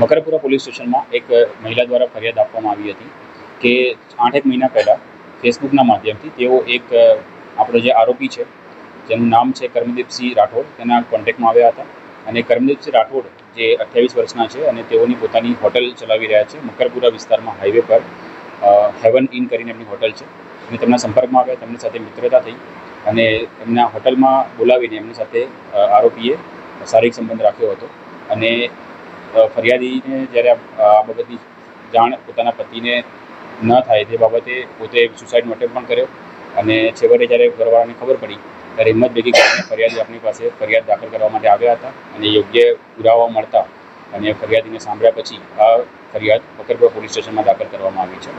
Makarpura police સ્ટેશનમાં એક મહિલા દ્વારા ફરિયાદ આપવામાં આવી હતી કે આઠેક મહિના પહેલાં ફેસબુકના માધ્યમથી તેઓ એક આપણો જે આરોપી છે, જેનું નામ છે કર્મદીપસિંહ રાઠોડ, તેના કોન્ટેક્ટમાં આવ્યા હતા અને કર્મદીપસિંહ રાઠોડ જે અઠ્યાવીસ વર્ષના છે અને તેઓની પોતાની હોટલ ચલાવી રહ્યા છે, મકરપુરા વિસ્તારમાં હાઈવે પર હેવન ઇન કરીને એમની હોટલ છે. અને તેમના સંપર્કમાં આવ્યા, તેમની સાથે મિત્રતા થઈ અને એમના હોટલમાં બોલાવીને એમની સાથે આરોપીએ શારીરિક સંબંધ રાખ્યો હતો. અને ફરિયાદીને જ્યારે આ બાબતની જાણ પોતાના પતિને ન થાય તે બાબતે પોતે સુસાઇડનો અટેમ્પ પણ કર્યો અને છેવટે જ્યારે ઘરવાળાને ખબર પડી, ત્યારે હિંમત ભેગી કરીને ફરિયાદી આપણી પાસે ફરિયાદ દાખલ કરવા માટે આવ્યા હતા અને યોગ્ય પુરાવા મળતા અને ફરિયાદીને સાંભળ્યા પછી આ ફરિયાદ મકરપુરા પોલીસ સ્ટેશનમાં દાખલ કરવામાં આવી છે.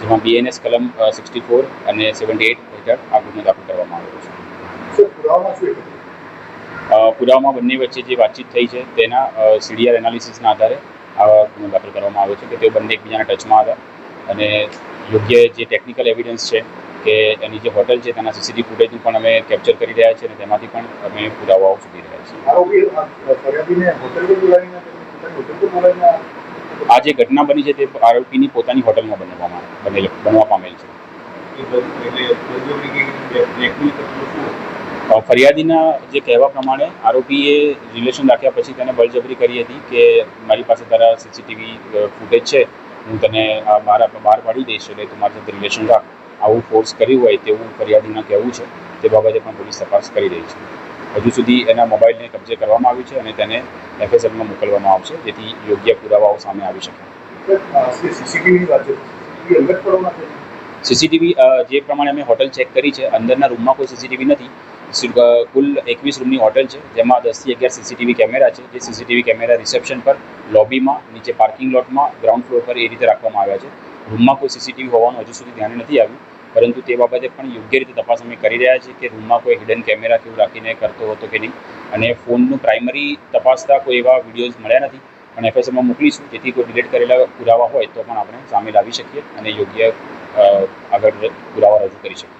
જેમાં બીએનએસ કલમ સિક્સટી ફોર અને સેવન્ટી એટ હેઠળ આ ગુનો દાખલ કરવામાં આવ્યો છે. પુરાવામાં બંને વચ્ચે જે વાતચીત થઈ છે તેના સીડીઆર એનાલિસિસના આધારે આવા ગુનો દાખલ કરવામાં આવ્યો છે કે તેઓ બંને એકબીજાના ટચમાં હતા અને યોગ્ય જે ટેકનિકલ એવિડન્સ છે કે એની જે હોટલ છે તેના સીસીટીવી ફૂટેજનું પણ અમે કેપ્ચર કરી રહ્યા છીએ અને તેમાંથી પણ અમે પુરાવાઓ શોધી રહ્યા છીએ. આ જે ઘટના બની છે તે આરોપીની પોતાની હોટલમાં બનવામાં બનેલ બનવા પામેલ છે. ફરિયાદીના જે કહેવા પ્રમાણે આરોપીએ રિલેશન રાખ્યા પછી તેને બળજબરી કરી હતી કે મારી પાસે તારા સીસીટીવી ફૂટેજ છે, હું તને મારા બહાર પાડી દઈશ એટલે તું મારી સાથે રિલેશન રાખ. આવું ફોર્સ કર્યું હોય તેવું ફરિયાદીના કહેવું છે. તે બાબતે પણ પોલીસ તપાસ કરી રહી છે. હજુ સુધી એના મોબાઈલને કબજે કરવામાં આવ્યું છે અને તેને એફએસએલમાં મોકલવામાં આવશે, જેથી યોગ્ય પુરાવાઓ સામે આવી શકે. સીસીટીવી જે પ્રમાણે અમે હોટલ ચેક કરી છે, અંદરના રૂમમાં કોઈ સીસીટીવી નથી કુલ એકવીસ રૂમની હોટલ છે, જેમાં દસથી અગિયાર સીસીટીવી કેમેરા છે, જે સીસીટીવી કેમેરા રિસેપ્શન પર લોબીમાં, નીચે પાર્કિંગ લોટમાં, ગ્રાઉન્ડ ફ્લોર પર એ રીતે રાખવામાં આવ્યા છે. રૂમમાં કોઈ સીસીટીવી હોવાનું હજુ સુધી ધ્યાને નથી આવ્યું, પરંતુ તે બાબતે પણ યોગ્ય રીતે તપાસ અમે કરી રહ્યા છીએ કે રૂમમાં કોઈ હિડન કેમેરા કેવું રાખીને કરતો હતો કે નહીં. અને ફોનનું પ્રાઇમરી તપાસતા કોઈ એવા વિડીયોઝ મળ્યા નથી. પણ એફએસએમાં મોકલીશું, જેથી કોઈ ડિલેટ કરેલા પુરાવા હોય તો પણ આપણે સામે લાવી શકીએ અને યોગ્ય આગળ પુરાવા રજૂ કરી શકીએ.